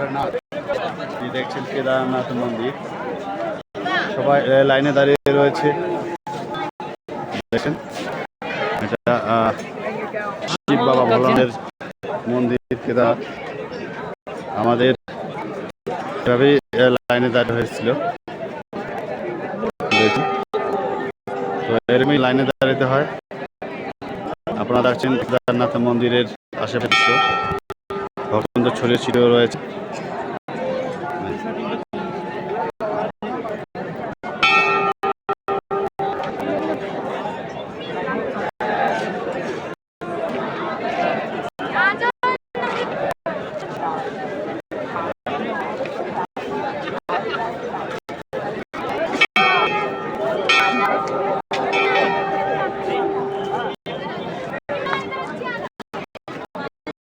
কেদারনাথ দেখছেন কেদারনাথ মন্দির। সবাই লাইনে দাঁড়িয়ে রয়েছে। দেখেন, এটা শিব বাবা ভোলানের মন্দির, কেদার। আমাদের এভাবেই লাইনে দাঁড়িয়ে হয়েছিল। তো এরমই লাইনে দাঁড়াতে হয়। আপনারা দেখছেন কেদারনাথ মন্দিরের আশেপাশে। সুন্দর ছড়িয়ে ছিটিয়ে রয়েছে